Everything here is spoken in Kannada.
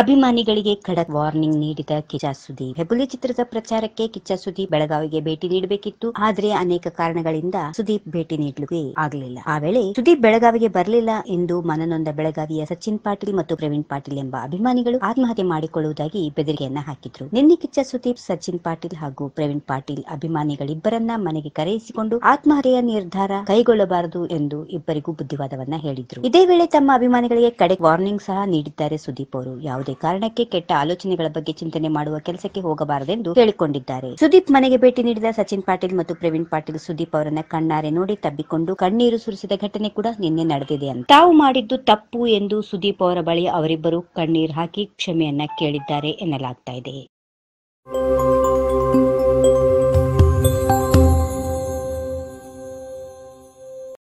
ಅಭಿಮಾನಿಗಳಿಗೆ ಖಡಕ್ ವಾರ್ನಿಂಗ್ ನೀಡಿದ ಕಿಚ್ಚ ಸುದೀಪ್ ಹೆಬ್ಬುಲಿ ಚಿತ್ರದ ಪ್ರಚಾರಕ್ಕೆ ಕಿಚ್ಚ ಸುದೀಪ್ ಬೆಳಗಾವಿಗೆ ಭೇಟಿ ನೀಡಬೇಕಿತ್ತು. ಆದ್ರೆ ಅನೇಕ ಕಾರಣಗಳಿಂದ ಸುದೀಪ್ ಭೇಟಿ ನೀಡಲಿಕ್ಕೆ ಆಗಲಿಲ್ಲ. ಆ ವೇಳೆ ಸುದೀಪ್ ಬೆಳಗಾವಿಗೆ ಬರಲಿಲ್ಲ ಎಂದು ಮನನೊಂದ ಬೆಳಗಾವಿಯ ಸಚಿನ್ ಪಾಟೀಲ್ ಮತ್ತು ಪ್ರವೀಣ್ ಪಾಟೀಲ್ ಎಂಬ ಅಭಿಮಾನಿಗಳು ಆತ್ಮಹತ್ಯೆ ಮಾಡಿಕೊಳ್ಳುವುದಾಗಿ ಬೆದರಿಕೆಯನ್ನ ಹಾಕಿದ್ರು. ನಿನ್ನೆ ಕಿಚ್ಚ ಸುದೀಪ್ ಸಚಿನ್ ಪಾಟೀಲ್ ಹಾಗೂ ಪ್ರವೀಣ್ ಪಾಟೀಲ್ ಅಭಿಮಾನಿಗಳಿಬ್ಬರನ್ನ ಮನೆಗೆ ಕರೆಯಿಸಿಕೊಂಡು ಆತ್ಮಹತ್ಯೆಯ ನಿರ್ಧಾರ ಕೈಗೊಳ್ಳಬಾರದು ಎಂದು ಇಬ್ಬರಿಗೂ ಬುದ್ಧಿವಾದವನ್ನ ಹೇಳಿದ್ರು. ಇದೇ ವೇಳೆ ತಮ್ಮ ಅಭಿಮಾನಿಗಳಿಗೆ ಕಡೆ ವಾರ್ನಿಂಗ್ ಸಹ ನೀಡಿದ್ದಾರೆ ಸುದೀಪ್ ಅವರು. ಯಾವುದೇ ಕಾರಣಕ್ಕೆ ಕೆಟ್ಟ ಆಲೋಚನೆಗಳ ಬಗ್ಗೆ ಚಿಂತನೆ ಮಾಡುವ ಕೆಲಸಕ್ಕೆ ಹೋಗಬಾರದೆಂದು ಹೇಳಿಕೊಂಡಿದ್ದಾರೆ. ಸುದೀಪ್ ಮನೆಗೆ ಭೇಟಿ ನೀಡಿದ ಸಚಿನ್ ಪಾಟೀಲ್ ಮತ್ತು ಪ್ರವೀಣ್ ಪಾಟೀಲ್ ಸುದೀಪ್ ಅವರನ್ನ ಕಣ್ಣಾರೆ ನೋಡಿ ತಬ್ಬಿಕೊಂಡು ಕಣ್ಣೀರು ಸುರಿಸಿದ ಘಟನೆ ಕೂಡ ನಿನ್ನೆ ನಡೆದಿದೆ ಅಂತ. ತಾವು ಮಾಡಿದ್ದು ತಪ್ಪು ಎಂದು ಸುದೀಪ್ ಅವರ ಬಳಿ ಅವರಿಬ್ಬರು ಕಣ್ಣೀರು ಹಾಕಿ ಕ್ಷಮೆಯನ್ನ ಕೇಳಿದ್ದಾರೆ ಎನ್ನಲಾಗ್ತಾ ಇದೆ.